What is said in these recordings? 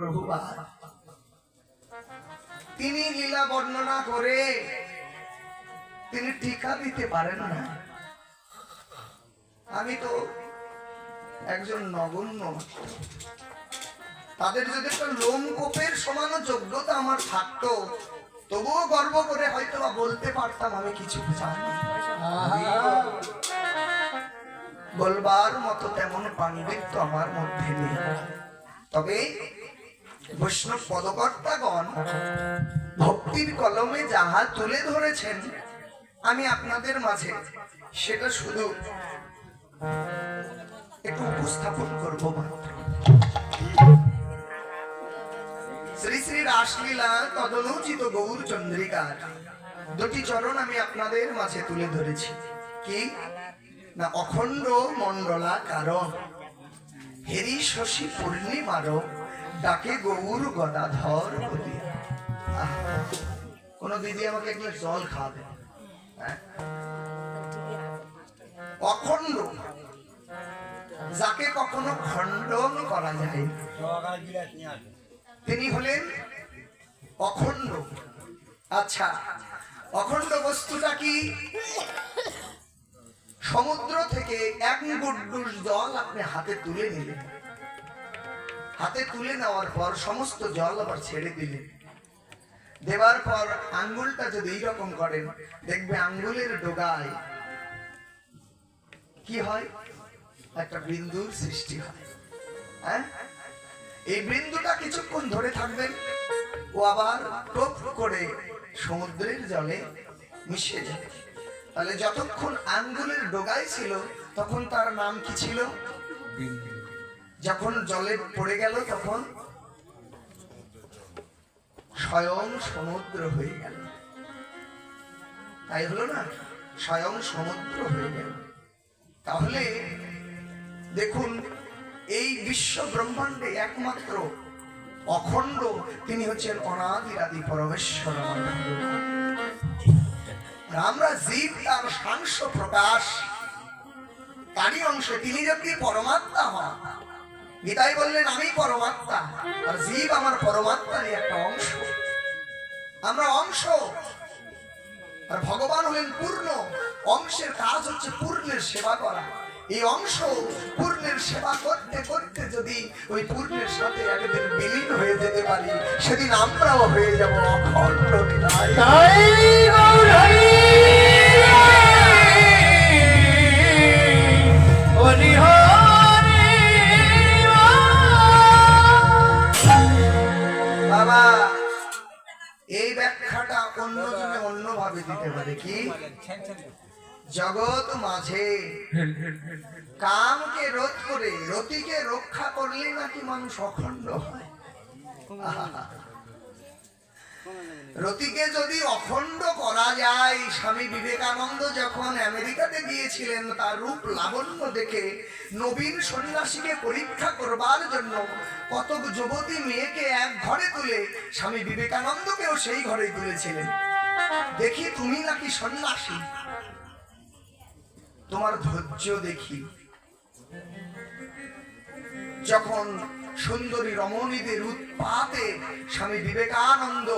প্রভুপাদ তিনি লীলা বর্ণনা করে, তিনি টিকা দিতে পারেন না। আমি তো একজন নগণ্য। তাদের যদি একটা লোমকূপের সমান যোগ্যতা আমার থাকতো, তবুও গর্ব করে হয়তো বা বলতে পারতাম, আমি কিছু বলবার মতো তেমন পাণ্ডিত্য আমার মধ্যে নেই। তবে বৈষ্ণব পদকর্তাগণ ভক্তির কলমে যাহা তুলে ধরেছেন, আমি আপনাদের মাঝে সেটা শুধু একটু উপস্থাপন করব শ্রী শ্রী রাসলীলা তদনুচিত গৌর চন্দ্রিকার দুটি চরণ আমি আপনাদের মাঝে তুলে ধরেছি। কি? না, অখণ্ড মন্ডলা কারণ হেরি শশী পূর্ণিমার ডাকে গৌর গদাধর কোন দিদি আমাকে এক জল খাওয়াবে হ্যাঁ? অখণ্ড। যাকে কখনো খণ্ডন করা যায়। তিনি হলেন অখণ্ড। আচ্ছা অখণ্ড বস্তুটা কি? সমুদ্র থেকে এক গুড্ডুস জল আপনি হাতে তুলে নিলেন। হাতে তুলে নেওয়ার পর সমস্ত জল আবার ছেড়ে দিলেন। দেওয়ার পর আঙ্গুলটা যদি এইরকম করেন, দেখবে আঙ্গুলের ডোগায় কি হয়? একটা বিন্দুর সৃষ্টি হয়। হ্যাঁ? এই বিন্দুটা কিছুক্ষণ ধরে থাকবেন, ও আবার টোপ করে সমুদ্রের জলে মিশে যাবে। তাহলে যতক্ষণ আঙ্গুলের ডোগায় ছিল, তখন তার নাম কি ছিল? যখন জলে পড়ে গেল তখন স্বয়ং সমুদ্র হয়ে গেল। তাই হলো না? স্বয়ং সমুদ্র হয়ে গেল। তাহলে দেখুন, এই বিশ্ব ব্রহ্মাণ্ডে একমাত্র অখণ্ড তিনি হচ্ছেন অনাদিরাদি পরমেশ্বর আমরা জীব, তার সাংস প্রকাশ। তারই অংশে, তিনি যদি পরমাত্মা হন গীতাই বললেন আমি পরমাত্মা, আর জীব আমার পরমাত্মারই একটা অংশ। আমরা অংশ, আর ভগবান হলেন পূর্ণ। অংশের কাজ হচ্ছে পূর্ণের সেবা করা। এই অংশ পূর্ণের সেবা করতে করতে যদি ওই পূর্ণের সাথে একদিন বিলীন হয়ে যেতে পারি, সেদিন আমরাও হয়ে যাব অখণ্ড বিদায়। অন্যজনে অন্যভাবে দিতে পারে কি? জগৎ মাঝে। কামকে রোধ করে রতিকে রক্ষা করলে নাকি মানুষ অখণ্ড হয়। রতিকে যদি অখণ্ড করা যায়, স্বামী বিবেকানন্দ যখন আমেরিকাতে গিয়েছিলেন, তার রূপ লাবণ্য দেখে নবীন সন্ন্যাসীকে পরীক্ষা করবার জন্য কতক যুবতী মেয়েকে এক ঘরে তুলে স্বামী বিবেকানন্দকেও সেই ঘরে তুলেছিলেন। দেখি তুমি নাকি সন্ন্যাসী? তোমার ধৈর্য দেখি। যখন সুন্দরী রমণীদের উৎপাতে স্বামী বিবেকানন্দ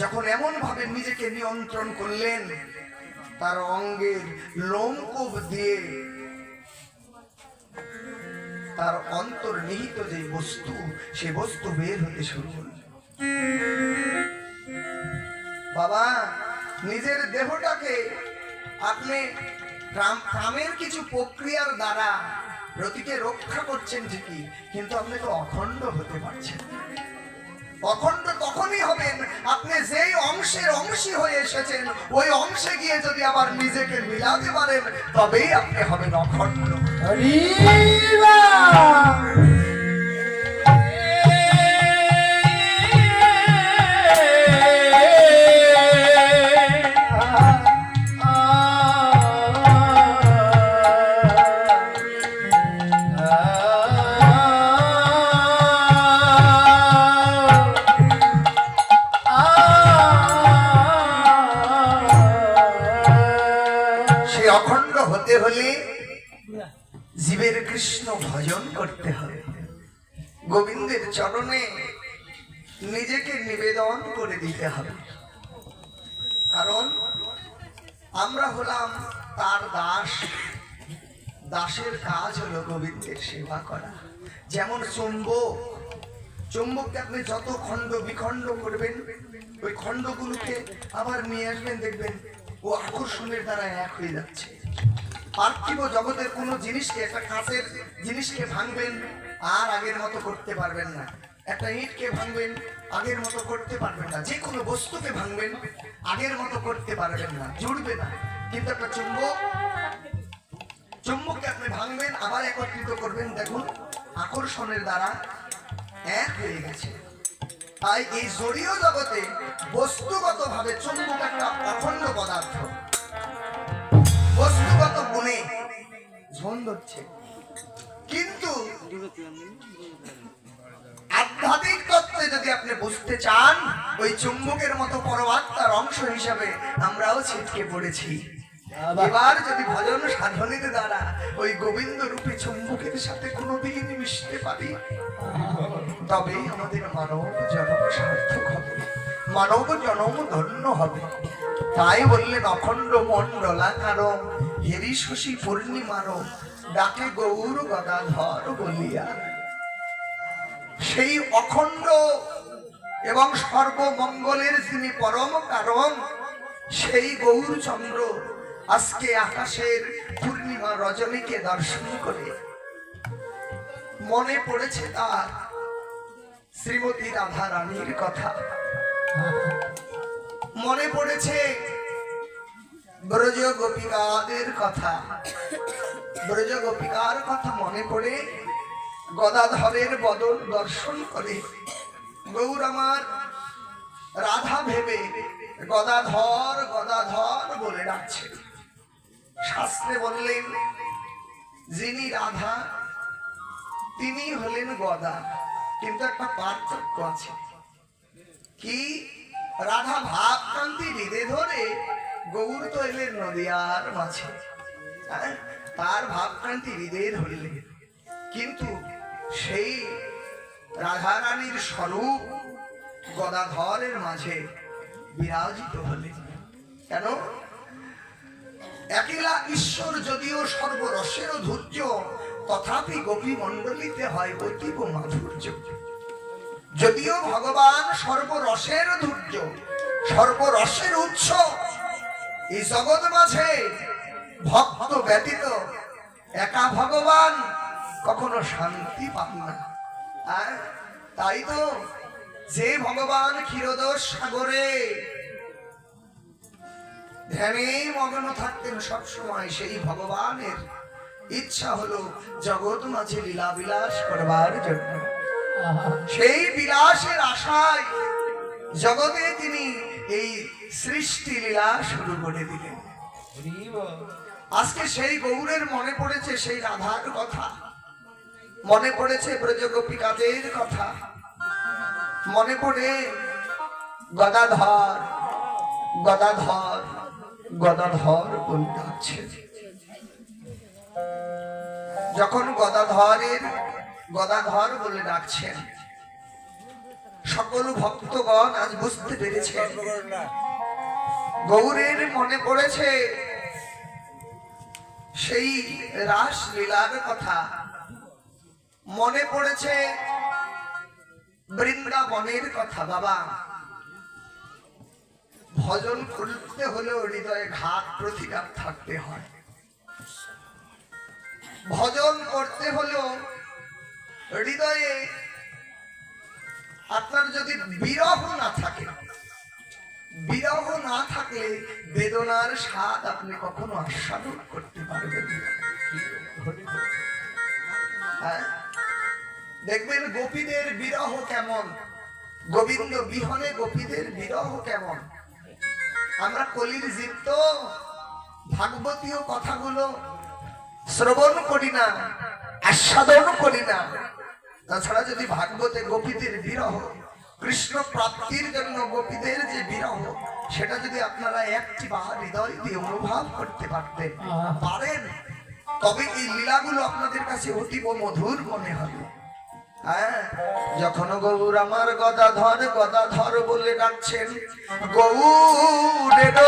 যখন এমন ভাবে নিজেকে নিয়ন্ত্রণ করলেন, তার অঙ্গের লোমকূপ দিয়ে তার অন্তর্নিহিত যে বস্তু সে বস্তু বের হতে শুরু করল বাবা, নিজের দেহটাকে আপনি কামের কিছু প্রক্রিয়ার দ্বারা রতিকে রক্ষা করছেন ঠিকই, কিন্তু আপনি তো অখণ্ড হতে পারছেন অখণ্ড তখনই হবেন আপনি যেই অংশের অংশী হয়ে এসেছেন, ওই অংশে গিয়ে যদি আবার নিজেকে মিলাতে পারেন, তবেই আপনি হবেন অখণ্ড। হলে জীবের কৃষ্ণ ভজন করতে হবে। গোবিন্দের চরণে নিজেকে নিবেদন করে দিতে হবে। কারণ আমরা হলাম তার দাস। দাসের কাজ হলো গোবিন্দের সেবা করা। যেমন চুম্বক। চুম্বককে আপনি যত খণ্ড বিখণ্ড করবেন, ওই খণ্ডগুলোকে আবার নিয়ে আসবেন, দেখবেন ও আকর্ষণের দ্বারা এক হয়ে যাচ্ছে। পার্থিব জগতের কোনো জিনিসকে, একটা কাঁচের জিনিসকে ভাঙবেন, আর আগের মতো করতে পারবেন না। একটা ইটকে ভাঙবেন, আগের মতো করতে পারবেন না। যে কোনো বস্তুকে ভাঙবেন, আগের মতো করতে পারবেন না। জুড়বে না। কিন্তু একটা চুম্বক, চুম্বককে আপনি ভাঙবেন, আবার একত্রিত করবেন। দেখুন, আকর্ষণের দ্বারা এক হয়ে গেছে। তাই এই জড়ীয় জগতে বস্তুগত ভাবে চুম্বক একটা অখণ্ড পদার্থ। ঝোন ধরছে। কিন্তু আধ্যাত্মিক তত্ত্বে যদি আপনি বুঝতে চান ওই চুম্বকের মতো পরমাত্মার অংশ হিসাবে আমরাও ছিটকে পড়েছি। এবার যদি ভজন সাধনের দ্বারা ওই গোবিন্দ রূপী চুম্বকের সাথে কোনোদিন মিশতে পারি? তবে আমাদের মানব জন্ম সার্থক হবে। মানব জন্ম ধন্য হবে। তাই বললেন অখণ্ড মণ্ডলাকার হেরি শশী পূর্ণিমার ডাকে গৌর গদাধর বলিয়া। সেই অখণ্ড এবং সর্বমঙ্গলের যিনি পরম কারণ, সেই গৌরচন্দ্র আজকে আকাশের পূর্ণিমা রজনীকে দর্শন করে। মনে পড়েছে তার শ্রীমতী রাধা রানীর কথা। মনে পড়েছে ব্রজ গোপিকাদের কথা। ব্রজ গোপিকার কথা মনে পড়ে গদাধরের বদল দর্শন করে। গৌর আমার রাধা ভেবে গদাধর গদাধর বলে ডাকছে। শাস্ত্রে বললেন, যিনি রাধা, তিনি হলেন গদা। কিন্তু একটা পার্থক্য আছে। কি? রাধা ভাবকান্তি হৃদে ধরে গৌর তো এলেন নদিয়ার মাঝে। হ্যাঁ? তার ভাবকান্তি হৃদয়ে ধরলেন কিন্তু সেই রাধারানীর স্বরূপ গদাধরের মাঝে বিরাজিত হলেন কেন? একলা ঈশ্বর যদিও সর্বরসের ধৈর্য, তথাপি গোপী মণ্ডলীতে হয় অতীব মাধুর্য। যদিও ভগবান সর্বরসের ধৈর্য, সর্বরসের উৎস এই জগৎ মাঝে ভক্ত ব্যতীত একা ভগবান কখনো শান্তি পান না। আর তাই তো যে ভগবান ক্ষীরোদর সাগরে ধ্যানে মগ্ন থাকতেন সবসময় সেই ভগবানের ইচ্ছা হলো জগৎ মাঝে লীলা বিলাস করবার জন্য। সেই বিলাসের আশায় জগতে তিনি এই সৃষ্টি লীলা শুরু করে দিলেন। আজকে সেই গৌরের মনে পড়েছে সেই রাধার কথা। মনে পড়েছে ব্রজ গোপিকাদের কথা। মনে পড়ে গদাধর গদাধর গদাধর বলে ডাকছে যখন গদাধরের গদাধর বলে ডাকছেন সকল ভক্তগণ আজ বুঝতে পেরেছেন। গৌরের মনে পড়েছে সেই রাস লীলার কথা। মনে পড়েছে বৃন্দাবনের কথা, বাবা। ভজন করতে হলেও হৃদয়ে ঘাত প্রতিঘাত থাকতে হয়। ভজন করতে হলেও হৃদয়ে আপনার যদি বিরহ না থাকে, বিরহ না থাকলে বেদনার স্বাদ আপনি কখনো আস্বাদন করতে পারবেন হ্যাঁ? দেখবেন গোপীদের বিরহ কেমন? গোবিন্দ বিহনে গোপীদের বিরহ কেমন? আমরা কলির জীব ভাগবতীয় কথাগুলো শ্রবণ করি না আস্বাদন করি না। তাছাড়া যদি ভাগবতে গোপীদের বিরহ কৃষ্ণ প্রাপ্তির জন্য গোপীদের যে বিরহ সেটা যদি আপনারা একটি বা হৃদয় দিয়ে অনুভব করতে পারতেন পারেন। তবে এই লীলাগুলো আপনাদের কাছে অতীব মধুর মনে হবে। হ্যাঁ যখন গৌর আমার গদা ধর গদা ধর বলে ডাকছেন গৌরের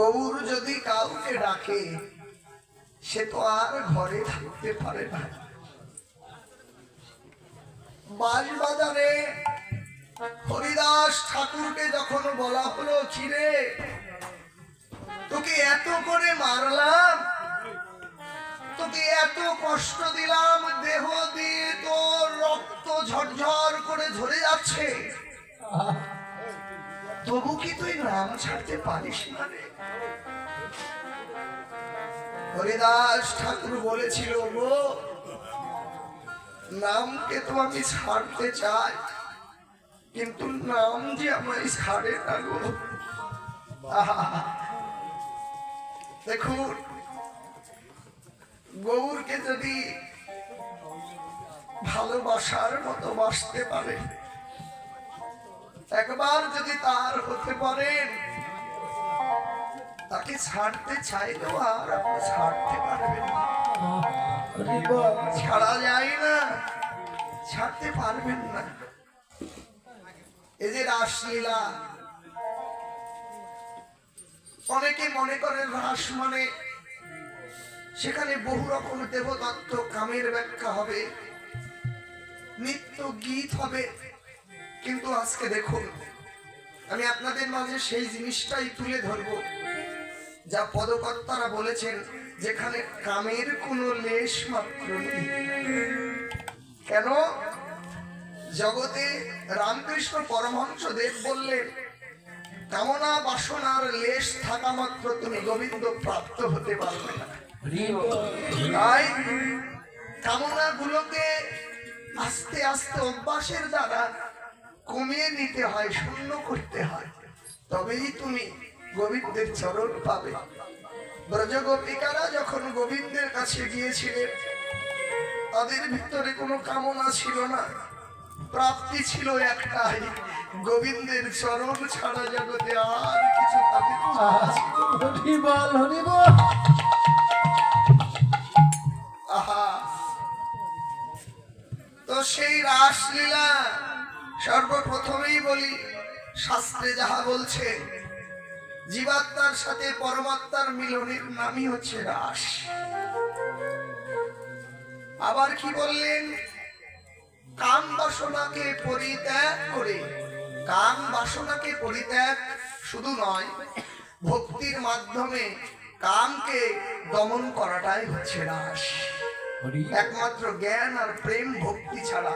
গৌর যদি কাউকে ডাকে, সে তো আর ঘরে থাকতে পারে না। বাজারে হরিদাস ঠাকুরকে যখন বলা হলো খিরে তোকে এত করে মারলাম, তোকে এত কষ্ট দিলাম, দেহ দিয়ে তোর রক্ত ঝরঝর করে ঝরে যাচ্ছে। কি তুই নাম ছাড়তে পারিস হরিদাস ঠাকুর বলেছিল, গো, নামকে তো আমি ছাড়তে চাই, কিন্তু নাম যে আমায় ছাড়ে না গো। দেখুন, গৌরকে যদি ভালোবাসার মতো বাসতে পারে একবার যদি তার হতে পারেন, তাকে ছাড়তে চাইলেও আর আপনি ছাড়তে পারবেন ছাড়া যায় না, ছাড়তে পারবেন না। যে রাসলীলা, অনেকে মনে করেন রাস মানে সেখানে বহু রকম দেবদত্ত কামের ব্যাখ্যা হবে, নিত্য গীত হবে। কিন্তু আজকে দেখুন, আমি আপনাদের মাঝে সেই জিনিসটাই তুলে ধরবো, যা পদকর্তারা বলেছেন, যেখানে কামের কোনো লেশ মাত্র নেই। কেন? জগতে রামকৃষ্ণ পরমহংস দেব বললেন, কামনা বাসনার লেশ থাকা মাত্র তুমি গোবিন্দ প্রাপ্ত হতে পারবে না। কামনা গুলোকে আস্তে আস্তে অভ্যাসের দ্বারা কমিয়ে নিতে হয় শূন্য করতে হয় তবেই তুমি গোবিন্দের চরণ পাবে। ব্রজ গোপিকারা যখন গোবিন্দের কাছে গিয়েছিলেন তাদের ভিতরে কোনো কামনা ছিল না। প্রাপ্তি ছিল একটাই গোবিন্দের চরণ ছাড়া জগতে আর কিছু তাদের আহা। তো সেই রাসলীলা সর্বপ্রথমেই বলি শাস্ত্রে যাহা বলছে জীবাত্মার সাথে পরমাত্মার মিলনের নামই হচ্ছে রাস। আবার কি বললেন? কাম বাসনাকে পরিত্যাগ করে কাম বাসনাকে পরিত্যাগ শুধু নয় ভক্তির মাধ্যমে কামকে দমন করাটাই হচ্ছে রাস। একমাত্র জ্ঞান আর প্রেম ভক্তি ছাড়া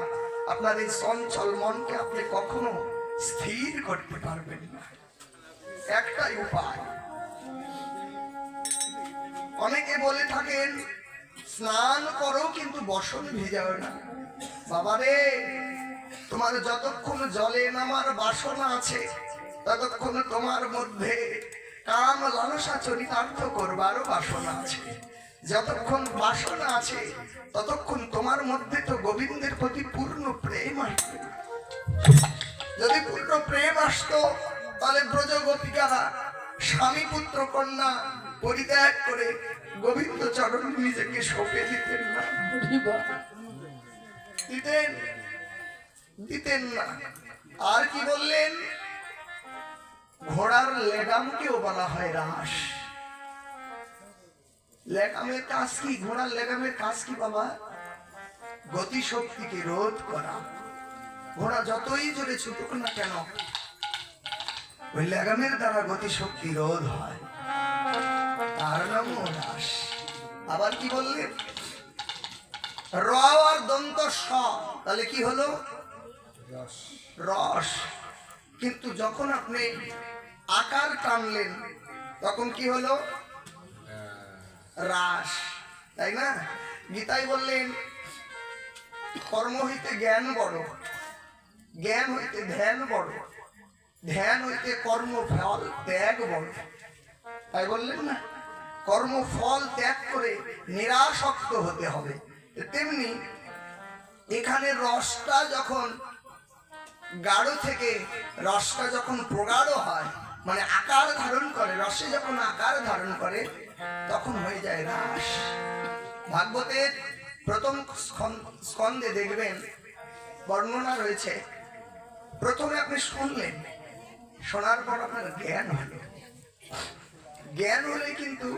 আপনার এই চঞ্চল মনকে আপনি কখনো স্থির করতে পারবেন না। একটাই উপায়। অনেকে বলে থাকেন, স্নান করো কিন্তু বসন ভেজাও না। বাবারে, তোমার যতক্ষণ জলে নামার বাসনা আছে, ততক্ষণ তোমার মধ্যে কাম লালসা চরিতার্থ করবারও বাসনা আছে। যতক্ষণ বাসনা আছে, ততক্ষণ তোমার মধ্যে তো গোবিন্দের প্রতি পূর্ণ প্রেম আসবে। যদি পূর্ণ প্রেম আসতো, তাহলে ব্রজ গোপিকারা স্বামী পুত্র কন্যা পরিত্যাগ করে গোবিন্দ চরণ নিজেকে সঁপে দিতেন না। দিতেন দিতেন না। আর কি বললেন? ঘোড়ার লেগামকেও বলা হয় রাস। লেগামের কাজ কি? ঘোড়ার লেগামের কাজ কি বাবা? গতি শক্তিকে রোধ করা। ঘোড়া যতই জোরে ছুটুক না কেন ওই লেগামের দ্বারা গতি শক্তি রোধ হয়। তার নামও রাস আবার কি বললেন র আর দন্ত স। তাহলে কি হলো? রস। কিন্তু যখন আপনি আকার টানলেন তখন কি হলো? রাস তাই না? গীতাই বললেন কর্ম হইতে জ্ঞান বড়, জ্ঞান হইতে ধ্যান বড়, ধ্যান হইতে কর্ম ফল ত্যাগ বড়। তাই বললেন না? কর্মফল ত্যাগ করে নিরাসক্ত হতে হবে। তেমনি এখানে রসটা যখন গাঢ় থেকে, রসটা যখন প্রগাঢ় হয় মানে আকার ধারণ করে, রসে যখন আকার ধারণ করে তখন হয়ে যায় রাস ভাগবতের প্রথম স্কন্ধে দেখবেন বর্ণনা রয়েছে, প্রথমে আপনি শুনলেন, শোনার পর আপনার জ্ঞান হলো। জ্ঞান হলে কিন্তু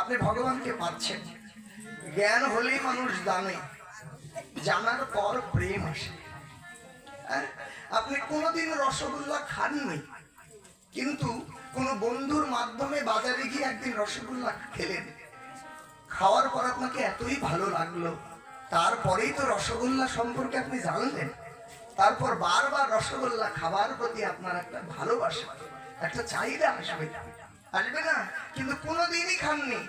আপনি ভগবানকে পাচ্ছেন। জ্ঞান হলেই মানুষ জানে, জানার পর প্রেম আসে। হ্যাঁ? আপনি কোনোদিন রসগোল্লা খাননি, কিন্তু কোনো বন্ধুর মাধ্যমে বাজারে গিয়ে একদিন রসগোল্লা খেলেন। খাওয়ার পর আপনাকে এতই ভালো লাগল। তারপরেই তো রসগোল্লা সম্পর্কে আপনি জানলেন। তারপর বারবার রসগোল্লা খাবার প্রতি আপনার একটা ভালোবাসা, একটা চাহিদা আসবে। আসবে না, কিন্তু কোনোদিনই খাননি।